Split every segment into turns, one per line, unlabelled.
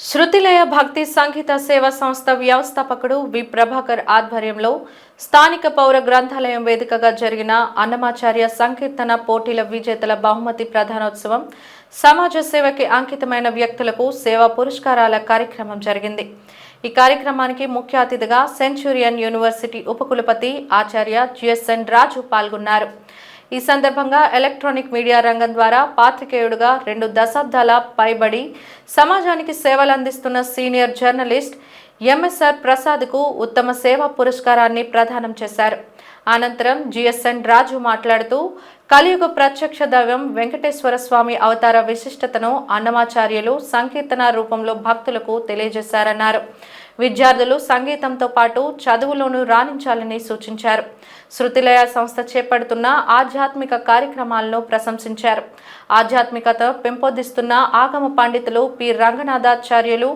శృతిలయ భక్తి సంగీత సేవా సంస్థ వ్యవస్థాపకుడు వి. ప్రభాకర్ ఆధ్వర్యంలో స్థానిక పౌర గ్రంథాలయం వేదికగా జరిగిన అన్నమాచార్య సంకీర్తన పోటీల విజేతల బహుమతి ప్రధానోత్సవం సమాజ సేవకి అంకితమైన వ్యక్తులకు సేవా పురస్కారాల కార్యక్రమం జరిగింది. ఈ కార్యక్రమానికి ముఖ్య అతిథిగా సెంచురియన్ యూనివర్సిటీ ఉపకులపతి ఆచార్య జిఎస్ఎన్ రాజు పాల్గొన్నారు. ఈ సందర్భంగా ఎలక్ట్రానిక్ మీడియా రంగం ద్వారా పాత్రికేయుడుగా రెండు దశాబ్దాల పైబడి సమాజానికి సేవలు అందిస్తున్న సీనియర్ జర్నలిస్ట్ ఎంఎస్ఆర్ ప్రసాద్కు ఉత్తమ సేవా పురస్కారాన్ని ప్రదానం చేశారు. అనంతరం జిఎస్ఎన్ రాజు మాట్లాడుతూ కలియుగ ప్రత్యక్ష దైవం వెంకటేశ్వర స్వామి అవతార విశిష్టతను అన్నమాచార్యులు సంకీర్తన రూపంలో భక్తులకు తెలియజేశారన్నారు. విద్యార్థులు సంగీతంతో పాటు చదువులోనూ రాణించాలని సూచించారు. శృతిలయ సంస్థ చేపడుతున్న ఆధ్యాత్మిక కార్యక్రమాలను ప్రశంసించారు. ఆధ్యాత్మికత పెంపొందిస్తున్న ఆగమ పండితులు పి. రంగనాథాచార్యులు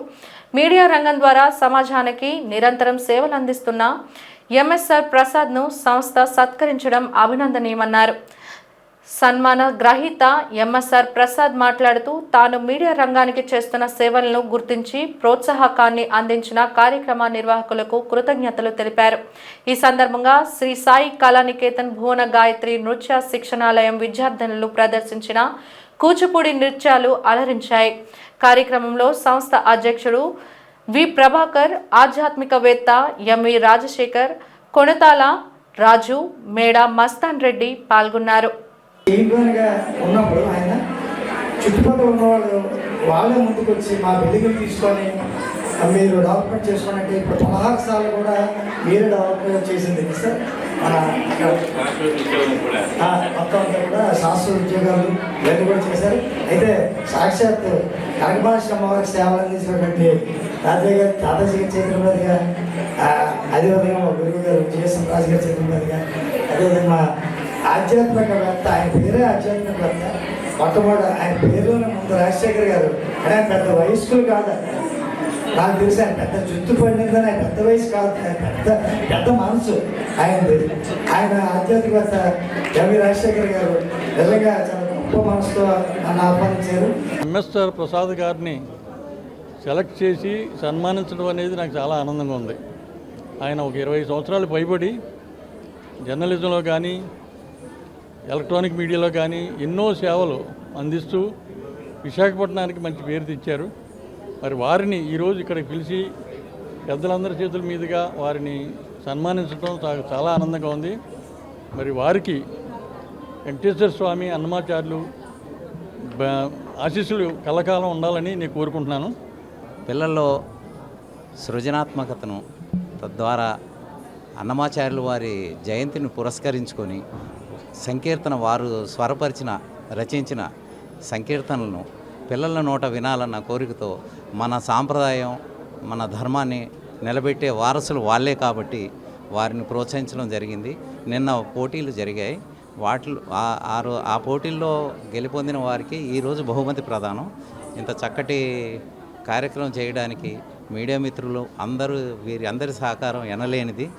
మీడియా రంగం ద్వారా సమాజానికి నిరంతరం సేవలు అందిస్తున్న ఎంఎస్ఆర్ ప్రసాద్ను సంస్థ సత్కరించడం అభినందనీయమన్నారు. సన్మాన గ్రహీత ఎంఎస్ఆర్ ప్రసాద్ మాట్లాడుతూ తాను మీడియా రంగానికి చేస్తున్న సేవలను గుర్తించి ప్రోత్సాహకాన్ని అందించిన కార్యక్రమ నిర్వాహకులకు కృతజ్ఞతలు తెలిపారు. ఈ సందర్భంగా శ్రీ సాయి కళానికేతన్ భువన గాయత్రి నృత్య శిక్షణాలయం విద్యార్థినులు ప్రదర్శించిన కూచిపూడి నృత్యాలు అలరించాయి. కార్యక్రమంలో సంస్థ అధ్యక్షుడు వి ప్రభాకర్ ఆధ్యాత్మికవేత్త ఎంవి రాజశేఖర్ కొణతాల రాజు మేడ మస్తాన్ రెడ్డి పాల్గొన్నారు.
చైర్మన్గా ఉన్నప్పుడు ఆయన చుట్టుపక్కల ఉన్నవాళ్ళు వాళ్ళే ముందుకు వచ్చి మా బిల్డింగ్లు తీసుకొని మీరు డెవలప్మెంట్ చేసుకోవాలంటే ఇప్పుడు పదహారు సార్లు కూడా మీరే డెవలప్మెంట్ చేసింది సార్? మన మొత్తం అంతా కూడా శాస్త్ర ఉద్యోగాలు ఇవన్నీ కూడా చేశారు. అయితే సాక్షాత్ కనకభాష అమ్మవారికి సేవలు అందించినటువంటి తాతయ్య గారు తాతాజీ గారి మీదుగా ఆ, అదేవిధంగా మా గురువు గారు జిఎస్ఎం రాజు గారి చేతుల మీదుగా అదేవిధంగా ఆధ్యాత్మికవేత్త ఆయన పేరే ఆధ్యాత్మికవేత్త మొట్టమొదటి ఆయన పేరులోనే ముందు రాజశేఖర్ గారు. అంటే ఆయన పెద్ద వయస్కులు కాదు నాకు తెలిసి ఆయన పెద్ద జుత్తు పండిందని ఆయన పెద్ద వయసు కాదు. ఆయన పెద్ద పెద్ద మనసు. ఆయనది ఆయన ఆధ్యాత్మికవేత్త రవి రాజశేఖర్ గారు. నిజంగా చాలా గొప్ప మనసుతో నన్ను ఆహ్వానించారు.
ఎంఎస్ఆర్ ప్రసాద్ గారిని సెలెక్ట్ చేసి సన్మానించడం అనేది నాకు చాలా ఆనందంగా ఉంది. ఆయన ఒక ఇరవై సంవత్సరాలు పైబడి జర్నలిజంలో కానీ ఎలక్ట్రానిక్ మీడియాలో కానీ ఎన్నో సేవలు అందిస్తూ విశాఖపట్నానికి మంచి పేరు తెచ్చారు. మరి వారిని ఈరోజు ఇక్కడికి పిలిచి పెద్దలందరి చేతుల మీదుగా వారిని సన్మానించడం నాకు చాలా ఆనందంగా ఉంది. మరి వారికి వెంకటేశ్వర స్వామి అన్నమాచార్యులు ఆశీస్సులు కలకాలం ఉండాలని నేను కోరుకుంటున్నాను.
పిల్లల్లో సృజనాత్మకతను తద్వారా అన్నమాచార్యులు వారి జయంతిని పురస్కరించుకొని సంకీర్తన వారు స్వరపరిచిన రచించిన సంకీర్తనలను పిల్లల నోట వినాలన్న కోరికతో మన సాంప్రదాయం మన ధర్మాన్ని నిలబెట్టే వారసులు వాళ్ళే కాబట్టి వారిని ప్రోత్సహించడం జరిగింది. నిన్న పోటీలు జరిగాయి. వాటిలో ఆ- ఆ పోటీల్లో గెలుపొందిన వారికి ఈరోజు బహుమతి ప్రదానం. ఇంత చక్కటి కార్యక్రమం చేయడానికి మీడియా మిత్రులు అందరూ వీరి అందరి సహకారం ఎనలేనిది.